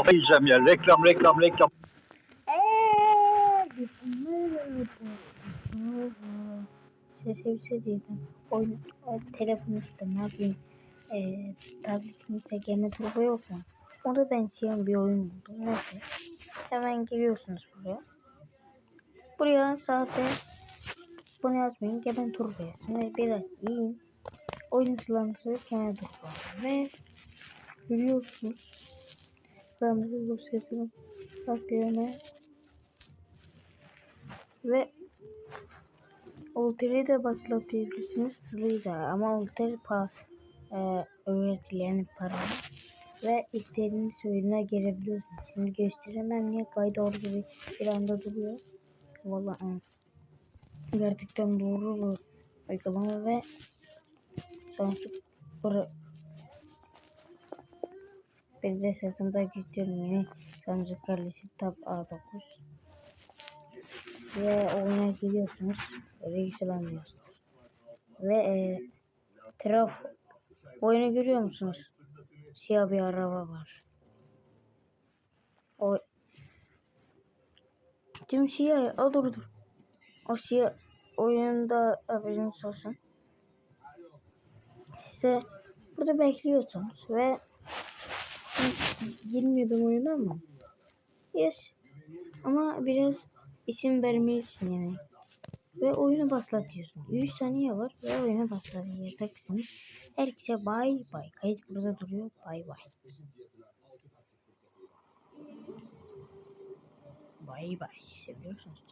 Kafayı yiyeceğim ya. Reklam reklam reklam. Sese bir şey diyeceğim. Oyun, telefon işte ne yapayım. Eee tabletimizde gene turbo yok mu? Ona benzeyen bir oyun buldum. Neyse. Hemen giriyorsunuz buraya. Buraya sahte bunu yazmayın. Gelen turbo yazın. Ve biraz yiyin. Oyuncularımızı kenar turbo. Ve görüyorsunuz. Ben bu sesini bak yerine ve Ulter'i de başlatabilirsiniz Sıla'yı da ama Ulter pa e, öğretilen para ve istediğiniz oyuna girebiliyorsunuz. Şimdi gösteremem niye kaydı orada bir, bir anda duruyor. Valla e, gerçekten doğru bu uygulama ve para bir de sırtımda göstermiyor. Samsung Galaxy Tab A9 ve oyuna giriyorsunuz. Registrlanıyorsunuz. Ve e, traf oyunu görüyor musunuz? Siyah bir araba var. O Tüm siyah. O dur dur. O siyah oyunda haberiniz olsun. Size burada bekliyorsunuz ve girmiyordum oyuna ama. Yes. Ama biraz isim vermelisin yani. Ve oyunu başlatıyorsun. 100 saniye var ve oyunu başlatacaksınız. Herkese bay bay. Kayıt burada duruyor. Bay bay. Bay bay. Seviyorsunuz.